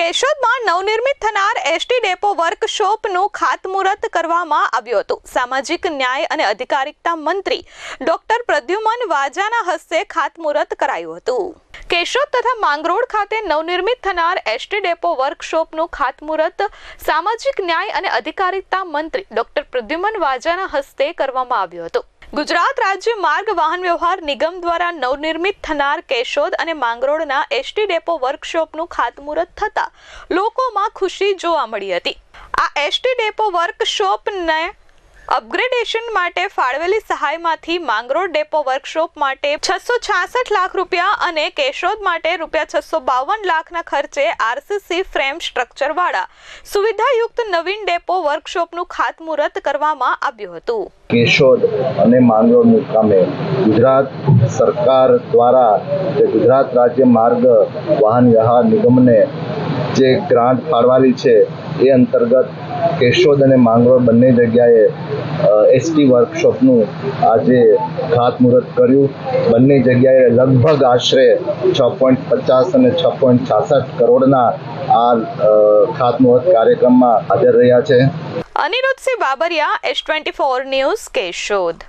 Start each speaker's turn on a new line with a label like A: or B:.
A: કેશોદમાં નવનિર્મિત થનાર ST depot વર્કશોપનું ખાતમુહૂર્ત કરવામાં આવ્યું હતું. સામાજિક ન્યાય અને અધિકારિતા મંત્રી ડોક્ટર પ્રદ્યુમન વાજાના હસ્તે ખાતમુહૂર્ત કરાયું હતું. કેશોદ તથા માંગરોળ ખાતે નવનિર્મિત થનાર એસટી ડેપો વર્કશોપનું ખાતમુહૂર્ત સામાજિક ન્યાય અને અધિકારિતા મંત્રી ડોક્ટર પ્રદ્યુમન વાજાના હસ્તે કરવામાં આવ્યું હતું. ગુજરાત રાજ્ય માર્ગ વાહન વ્યવહાર નિગમ દ્વારા નવનિર્મિત થનાર કેશોદ અને માંગરોળના એસટી ડેપો વર્કશોપનું ખાતમુહૂર્ત થતા લોકોમાં ખુશી જોવા મળી હતી. આ એસટી ડેપો વર્કશોપને અપગ્રેડેશન માટે ફાળવેલી સહાયમાંથી માંગરોળ ડેપો વર્કશોપ માટે છસો છાસઠ લાખ રૂપિયા અને કેશોદ માટે રૂપિયા છસો બાવન લાખના ખર્ચે આરસીસી ફ્રેમ સ્ટ્રક્ચરવાળા સુવિધાયુક્ત નવીન ડેપો વર્કશોપનું ખાતમુહૂર્ત કરવામાં આવ્યું હતું.
B: કેશોદ અને માંગરોળ મુકામે ગુજરાત સરકાર દ્વારા જે ગુજરાત રાજ્ય માર્ગ વાહન વ્યવહાર નિગમને જે ગ્રાન્ટ ફાળવાલી છે, એ અંતર્ગત કેશોદ અને માંગરોળ બંને જગ્યાએ એસટી વર્કશોપનું આજે ખાતમુહૂર્ત કર્યું. બંને જગ્યાએ લગભગ આશરે છ પોઈન્ટ પચાસ અને છ પોઈન્ટ છાસઠ કરોડના આ ખાતમુહૂર્ત કાર્યક્રમમાં હાજર રહ્યા છે.
A: Anirudhsinh Babariya S twenty four news Keshod.